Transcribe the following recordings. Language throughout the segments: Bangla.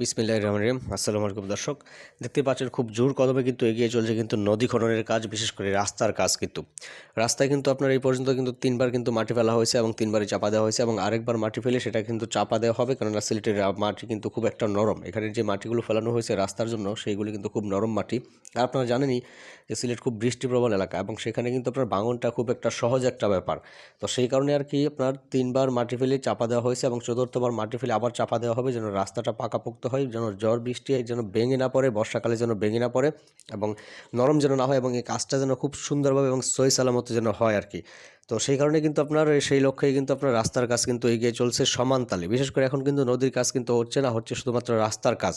বিসমিল্লাহ রহমান রহিম। আসসালামু আলাইকুম দর্শক। দেখতে পাচ্ছেন খুব জোর কদমে কিন্তু এগিয়ে চলছে কিন্তু নদী খননের কাজ, বিশেষ করে রাস্তার কাজ কিন্তু। রাস্তায় কিন্তু আপনার এই পর্যন্ত কিন্তু তিনবার কিন্তু মাটি ফেলা হয়েছে এবং তিনবারই চাপা দেওয়া হয়েছে এবং আরেকবার মাটি ফেলে সেটা কিন্তু চাপা দেওয়া হবে কেননা সিলেটের মাটি কিন্তু খুব একটা নরম। এখানে যে মাটিগুলো ফেলানো হয়েছে রাস্তার জন্য সেইগুলি কিন্তু খুব নরম মাটি। আর আপনারা জানেনই যে সিলেট খুব বৃষ্টিপ্রবল এলাকা এবং সেখানে কিন্তু আপনার ভাঙনটা খুব একটা সহজ একটা ব্যাপার। তো সেই কারণে আর কি আপনার তিনবার মাটি ফেলে চাপা দেওয়া হয়েছে এবং চতুর্থবার মাটি ফেলে আবার চাপা দেওয়া হবে যেন রাস্তাটা পাকাপোক্ত হয়, যেন ঝড় বৃষ্টি যেন ভেঙে না পড়ে, বর্ষাকালে যেন ভেঙে না পড়ে এবং নরম যেন না হয় এবং এই কাজটা যেন খুব সুন্দরভাবে এবং সই সালামত যেন হয় আর কি। তো সেই কারণে কিন্তু আপনার সেই লক্ষ্যেই কিন্তু আপনার রাস্তার কাজ কিন্তু এগিয়ে চলছে সমান তালে। বিশেষ করে এখন কিন্তু নদীর কাজ কিন্তু হচ্ছে না, হচ্ছে শুধুমাত্র রাস্তার কাজ।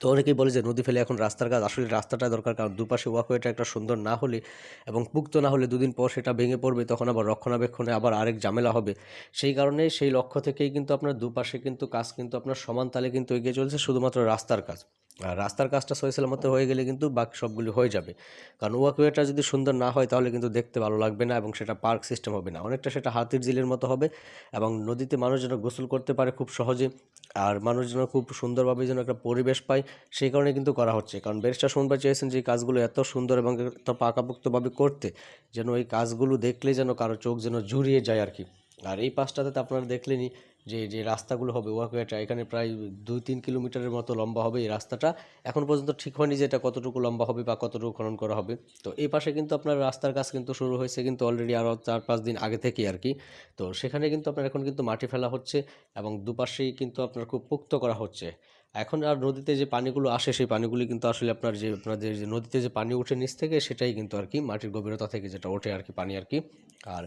তো অনেকেই বলে যে নদী ফেলে এখন রাস্তার কাজ। আসলে রাস্তাটা দরকার, কারণ দুপাশে ওয়াকওয়েটা একটা সুন্দর না হলে এবং পুক্ত না হলে দুদিন পর সেটা ভেঙে পড়বে, তখন আবার রক্ষণাবেক্ষণে আবার আরেক ঝামেলা হবে। সেই কারণে সেই লক্ষ্য থেকেই কিন্তু আপনার দুপাশে কিন্তু কাজ কিন্তু আপনার সমান তালে কিন্তু এগিয়ে চলছে, শুধুমাত্র রাস্তার কাজ। আর রাস্তার কাজটা সহিসালার মতো হয়ে গেলে কিন্তু বাকি সবগুলি হয়ে যাবে। কারণ ওয়াকওয়েটা যদি সুন্দর না হয়, তাহলে কিন্তু দেখতে ভালো লাগবে না এবং সেটা পার্ক সিস্টেম হবে না। অনেকটা সেটা হাতির জিলের মতো হবে এবং নদীতে মানুষ যেন গোসল করতে পারে খুব সহজে। আর মানুষ যেন খুব সুন্দরভাবে যেন একটা পরিবেশ পায়, সেই কারণে কিন্তু করা হচ্ছে। কারণ ব্যারিস্টার শুনবার চেয়েছেন যে কাজগুলো এত সুন্দর এবং এত পাকাপোক্তভাবে করতে, যেন এই কাজগুলো দেখলে যেন কারও চোখ যেন জুড়িয়ে যায় আর কি। আর এই পাশটাতে তো আপনারা দেখলেনই যে যে রাস্তাগুলো হবে ওয়াকওয়েটা, এখানে প্রায় দুই তিন কিলোমিটারের মতো লম্বা হবে এই রাস্তাটা। এখন পর্যন্ত ঠিক হয়নি যে এটা কতটুকু লম্বা হবে বা কতটুকু খনন করা হবে। তো এই পাশে কিন্তু আপনার রাস্তার কাজ কিন্তু শুরু হয়েছে কিন্তু অলরেডি আরও চার পাঁচ দিন আগে থেকে আর কি। তো সেখানে কিন্তু আপনার এখন কিন্তু মাটি ফেলা হচ্ছে এবং দুপাশেই কিন্তু আপনার খুব পুক্ত করা হচ্ছে। এখন আর নদীতে যে পানিগুলো আসে, সেই পানিগুলি কিন্তু আসলে আপনার যে, আপনাদের যে নদীতে যে পানি ওঠে নিচ থেকে, সেটাই কিন্তু আর কি মাটির গভীরতা থেকে যেটা ওঠে আর কি পানি আর কি। আর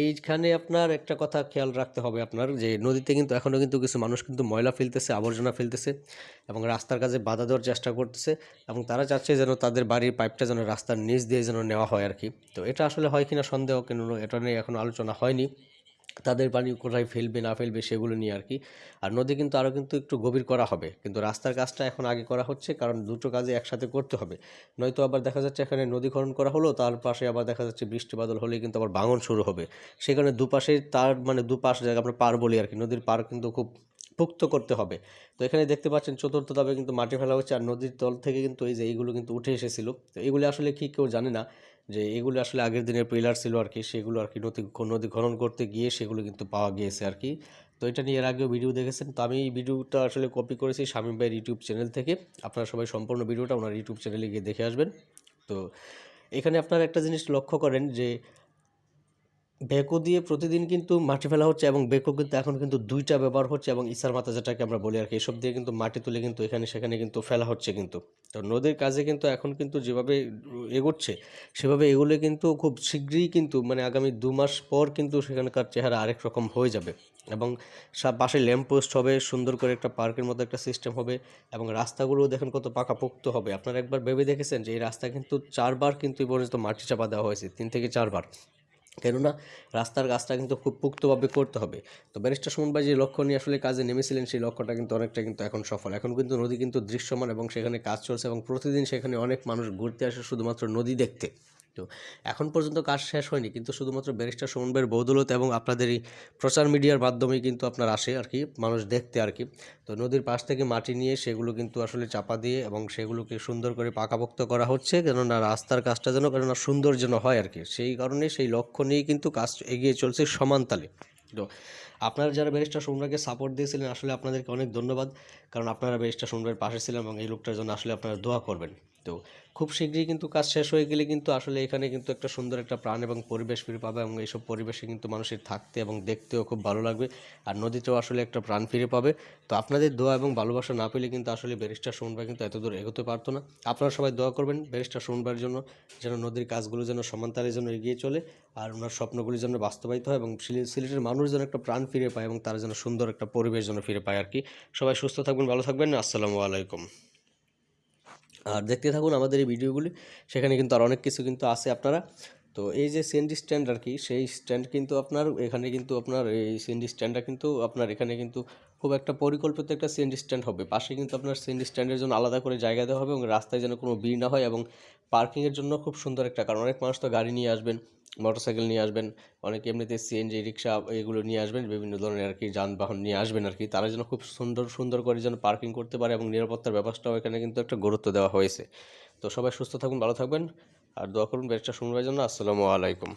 এইখানে আপনার একটা কথা খেয়াল রাখতে হবে আপনার যে, নদীতে কিন্তু এখনও কিন্তু কিছু মানুষ কিন্তু ময়লা ফেলতেছে, আবর্জনা ফেলতেছে এবং রাস্তার কাজে বাধা দেওয়ার চেষ্টা করতেছে এবং তারা চাচ্ছে যেন তাদের বাড়ির পাইপটা যেন রাস্তার নিচ দিয়ে যেন নেওয়া হয় আর কি। তো এটা আসলে হয় কিনা সন্দেহ, কেন এটা নিয়ে এখনও আলোচনা হয়নি। তাদের পানি কোথায় ফেলবে, না ফেলবে সেগুলো নিয়ে আর কি আর নদী কিন্তু আরও কিন্তু একটু গভীর করা হবে। কিন্তু রাস্তার কাজটা এখন আগে করা হচ্ছে, কারণ দুটো কাজে একসাথে করতে হবে। নয়তো আবার দেখা যাচ্ছে এখানে নদী খনন করা হলো, তার পাশে আবার দেখা যাচ্ছে বৃষ্টি বাদল হলেই কিন্তু আবার ভাঙন শুরু হবে। সেখানে দুপাশে তার মানে দুপাশ জায়গা আমরা পার বলি আর কি নদীর পার কিন্তু খুব পুক্ত করতে হবে। তো এখানে দেখতে পাচ্ছেন চতুর্থ ধাপে কিন্তু মাটি ফেলা হচ্ছে আর নদীর তল থেকে কিন্তু এই যে এইগুলো কিন্তু উঠে এসেছিল। তো এগুলো আসলে কি কেউ জানে না যে এগুলো আসলে আগের দিনের পিলার ছিল আর কি, সেগুলো আর কি নদী নদী খনন করতে গিয়ে সেগুলো কিন্তু পাওয়া গিয়েছে আর কি। তো এটা নিয়ে এর আগেও ভিডিও দেখেছেন। তো আমি এই ভিডিওটা আসলে কপি করেছি শামীম ভাইয়ের ইউটিউব চ্যানেল থেকে। আপনারা সবাই সম্পূর্ণ ভিডিওটা ওনার ইউটিউব চ্যানেলে গিয়ে দেখে আসবেন। তো এখানে আপনারা একটা জিনিস লক্ষ্য করেন যে বেকো দিয়ে প্রতিদিন কিন্তু মাটি ফেলা হচ্ছে এবং বেকো কিন্তু এখন কিন্তু দুইটা ব্যবহার হচ্ছে এবং ইসার মাথা যেটাকে আমরা বলি আর কি, এসব দিয়ে কিন্তু মাটি তুলে কিন্তু এখানে সেখানে কিন্তু ফেলা হচ্ছে কিন্তু। তো নদীর কাজে কিন্তু এখন কিন্তু যেভাবে এগোচ্ছে, সেভাবে এগুলো কিন্তু খুব শীঘ্রই কিন্তু মানে আগামী দু মাস পর কিন্তু সেখানকার চেহারা আরেক রকম হয়ে যাবে এবং পাশে ল্যাম্প পোস্ট হবে, সুন্দর করে একটা পার্কের মতো একটা সিস্টেম হবে এবং রাস্তাগুলো দেখেন কত পাকাপোক্ত হবে। আপনারা একবার ভেবে দেখেছেন যে এই রাস্তা কিন্তু চারবার কিন্তু এই পর্যন্ত মাটি চাপা দেওয়া হয়েছে, তিন থেকে চারবার। কেননা রাস্তার কাজটা কিন্তু খুব পুক্তভাবে করতে হবে। তো ব্যারিস্টার সুমন ভাই যে লক্ষ্য নিয়ে আসলে কাজে নেমেছিলেন, সেই লক্ষ্যটা কিন্তু অনেকটা কিন্তু এখন সফল। এখন কিন্তু নদী কিন্তু দৃশ্যমান এবং সেখানে কাজ চলছে এবং প্রতিদিন সেখানে অনেক মানুষ ঘুরতে আসে, শুধুমাত্র নদী দেখতে। তো এখন পর্যন্ত কাজ শেষ হয়নি, কিন্তু শুধুমাত্র ব্যারিস্টার সুমন ভাইয়ের বৌদলত এবং আপনাদের এই প্রচার মিডিয়ার মাধ্যমেই কিন্তু আপনার আসে আর কি, মানুষ দেখতে আর কি। তো নদীর পাশ থেকে মাটি নিয়ে সেগুলো কিন্তু আসলে চাপা দিয়ে এবং সেগুলোকে সুন্দর করে পাকাপোক্ত করা হচ্ছে, কেননা রাস্তার কাজটা যেন কেননা সুন্দর যেন হয় আর কি। সেই কারণে সেই লক্ষ্য নিয়েই কিন্তু কাজ এগিয়ে চলছে সমান তো আপনারা যারা ব্যারিস্টার সুমরাকে সাপোর্ট দিয়েছিলেন, আসলে আপনাদেরকে অনেক ধন্যবাদ। কারণ আপনারা ব্যারিস্টার সুমরের পাশে ছিলেন এবং এই লোকটার জন্য আসলে আপনারা দোয়া করবেন। তো খুব শীঘ্রই কিন্তু কাজ শেষ হয়ে গেলে কিন্তু আসলে এখানে কিন্তু একটা সুন্দর একটা প্রাণ এবং পরিবেশ ফিরে পাবে এবং এইসব পরিবেশে কিন্তু মানুষের থাকতে এবং দেখতেও খুব ভালো লাগবে। আর নদীতেও আসলে একটা প্রাণ ফিরে পাবে। তো আপনাদের দোয়া এবং ভালোবাসা না পেলে কিন্তু আসলে ব্যারিস্টার সুমনভাই কিন্তু এত দূর এগোতে পারতো না। আপনারা সবাই দোয়া করবেন ব্যারিস্টার সুমনভাইয়ের জন্য, যেন নদীর কাজগুলো যেন সমান্তারের জন্য এগিয়ে চলে। আর ওনার স্বপ্নগুলি যেন বাস্তবায়িত হয় এবং সিলে- সিলেটের মানুষ যেন একটা প্রাণ ফিরে পায় এবং তারা যেন সুন্দর একটা পরিবেশ যেন ফিরে পায় আর কি। সবাই সুস্থ থাকবেন, ভালো থাকবেন। আসসালামু আলাইকুম। আর দেখতে থাকুন আমাদের এই ভিডিওগুলি। সেখানে কিন্তু আর অনেক কিছু কিন্তু আছে আপনারা। তো এই যে সিএনজি স্ট্যান্ড আর কি সেই স্ট্যান্ড কিন্তু আপনার, এখানে কিন্তু আপনার এই সিএনজি স্ট্যান্ডটা কিন্তু আপনার এখানে কিন্তু খুব একটা পরিকল্পিত একটা সিএনজি স্ট্যান্ড হবে। পাশে কিন্তু আপনার সিএনজি স্ট্যান্ডের জন্য আলাদা করে জায়গা দেওয়া হবে এবং রাস্তায় যেন কোনো ভিড় না হয় এবং পার্কিংয়ের জন্য খুব সুন্দর একটা, কারণ অনেক মানুষ তো গাড়ি নিয়ে আসবেন মোটরসাইকেল নিয়ে আসবেন, অনেকে এমনিতে সিএনজি রিক্সা এগুলো নিয়ে আসবেন, বিভিন্ন ধরনের আর কি যানবাহন নিয়ে আসবেন আর কি তারা যেন খুব সুন্দর সুন্দর করে যেন পার্কিং করতে পারে এবং নিরাপত্তার ব্যবস্থাও এখানে কিন্তু একটা গুরুত্ব দেওয়া হয়েছে। তো সবাই সুস্থ থাকুন, ভালো থাকবেন। আর দোয়া করুন ব্যাগটা শুনবার জন্য। আসসালামু আলাইকুম।